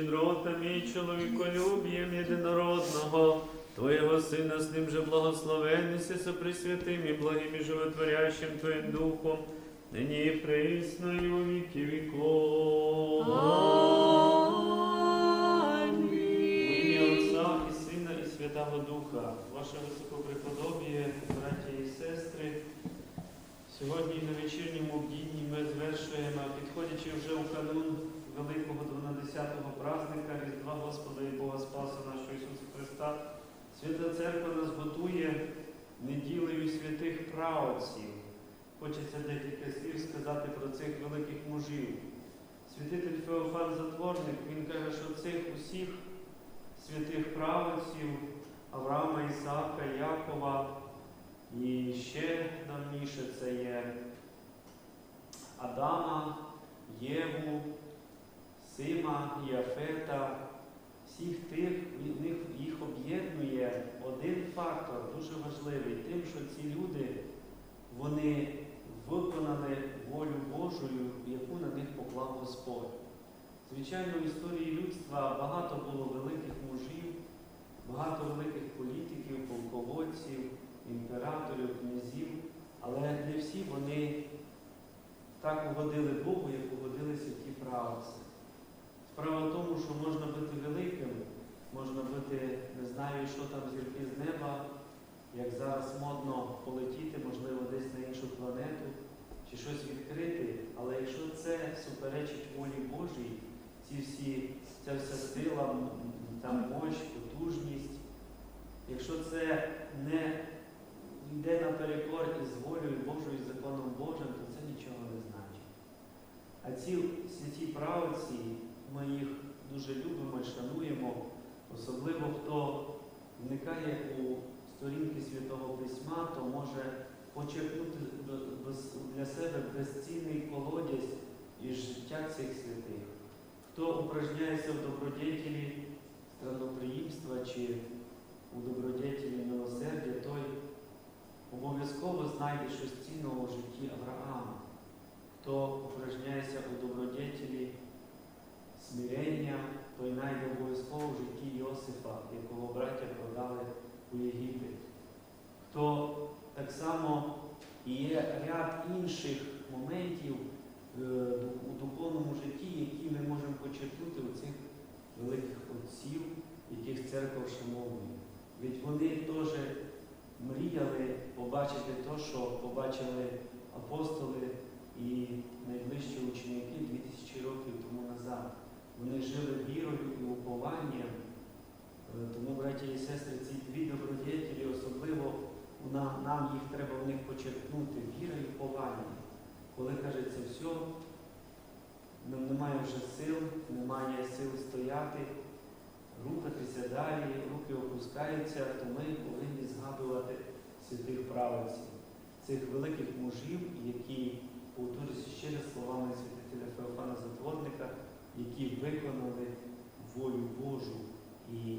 щедротами і чоловіколюбієм єдинородного, Твоєго Сина з ним же благословенися со пресвятим і благим і животворящим Твоїм Духом, нині і присно і у віки віков. Ім'я Отця і Сина, і Святого Духа, ваше високопреподобіє, браття і сестри. Сьогодні на вечірньому бдінні ми звершуємо, підходячи вже у канун Великого 12-го праздника Різдва Господа і Бога Спаса нашого Ісуса Христа, Свята Церква нас готує неділею святих праотців. Хочеться декілька слів сказати про цих великих мужів. Святитель Феофан Затворник, він каже, що цих усіх святих праведців Авраама, Ісаака, Якова і ще давніше це є Адама, Єву, Сима, Яфета. Всіх тих них їх об'єднує один фактор дуже важливий, тим, що ці люди вони виконали волю Божою, яку на них поклав Господь. Звичайно, в історії людства багато було великих мужів, багато великих політиків, полководців, імператорів, князів, але не всі вони так угодили Богу, як угодили святі правці. Справа в тому, що можна бути великим, можна бути, не знаю, що там зірки з неба, як зараз модно полетіти, можливо, десь на іншу планету чи щось відкрити, але якщо це суперечить волі Божій, ці всі, ця вся сила, м, та мощ, потужність, якщо це не йде наперекор із волею Божою, і законом Божим, то це нічого не значить. А ці святі правці, ми їх дуже любимо і шануємо, особливо хто вникає у сторінки Святого Письма, то може почерпнути для себе безцінний колодязь із життя цих святих. Хто упражняється в добродетелі страноприємства чи у добродетелі милосердя, той обов'язково знайде щось цінного в житті Авраама. Хто упражняється у добродетелі смирення, той знайде обов'язково в житті Йосифа, якого браття продали у Єгипет. Хто так само є ряд інших моментів е, у духовному житті, які ми можемо почерпнути у цих великих отців, яких церква вшановує. Ведь вони теж мріяли побачити те, що побачили апостоли і найближчі ученики 2000 років тому назад. Вони жили вірою і упованням. Е, Тому, браті і сестри, ці дві добродетелі, особливо на- нам їх треба в них почерпнути. Віра і уповання. Коли кажеться все, нам немає вже сил, немає сил стояти, рухатися далі, руки опускаються, то ми повинні згадувати святих праведців, цих великих мужів, які, повторюся ще раз словами святителя Феофана Затворника, які виконали волю Божу. І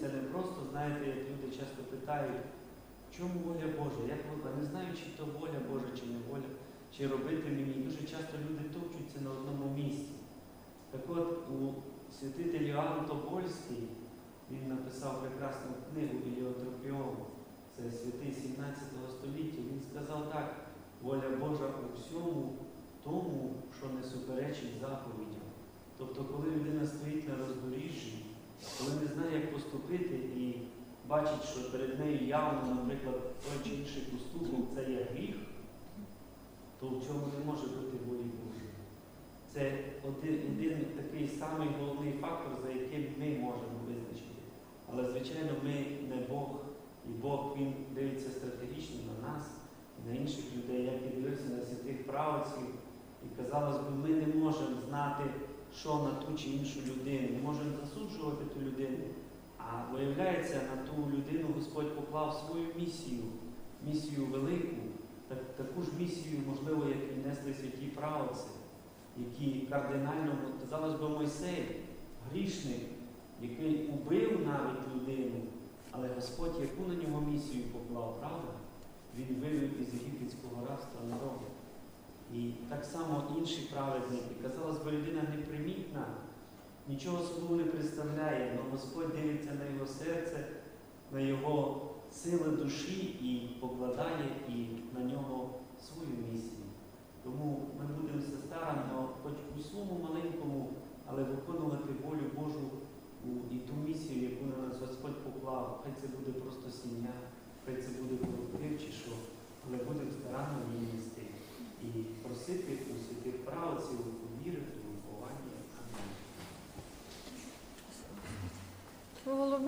це не просто, знаєте, як люди часто питають, чому воля Божа? Як вона? Не знаю, чи то воля Божа, чи не воля, чи робити мені. Дуже часто люди товчуться на одному місці. Так от, у святитель Іоанн Тобольський, він написав прекрасну книгу Іліотропіон, це святий 17 століття. Він сказав так, воля Божа у всьому тому, що не суперечить заповідям. Тобто, коли людина стоїть на роздоріжжі, коли не знає, як поступити і бачить, що перед нею явно, наприклад, той чи інший поступок це є гріх, то в цьому не може бути волі Божої. Це один, один такий самий головний фактор, за яким ми можемо визначити. Але, звичайно, ми не Бог, і Бог Він дивиться стратегічно на нас на інших людей. Як і дивився на святих правців, і казалось би, ми не можемо знати, що на ту чи іншу людину, не можемо засуджувати ту людину. А виявляється, на ту людину Господь поклав свою місію, місію велику, так, таку ж місію, можливо, як і несли святі правоці, які кардинально, казалось би, Мойсей, грішник, який убив навіть людину, але Господь яку на нього місію поклав, правда? Він вивів із єгипетського рабства народу. І так само інші праведники. Казалось би, людина непримітна, нічого особливого не представляє, але Господь дивиться на його серце, на його сили душі і покладає і на нього свою місію. Тому ми будемо сестрами, хоч у своєму маленькому,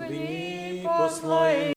Амінь. Голубині Мені послай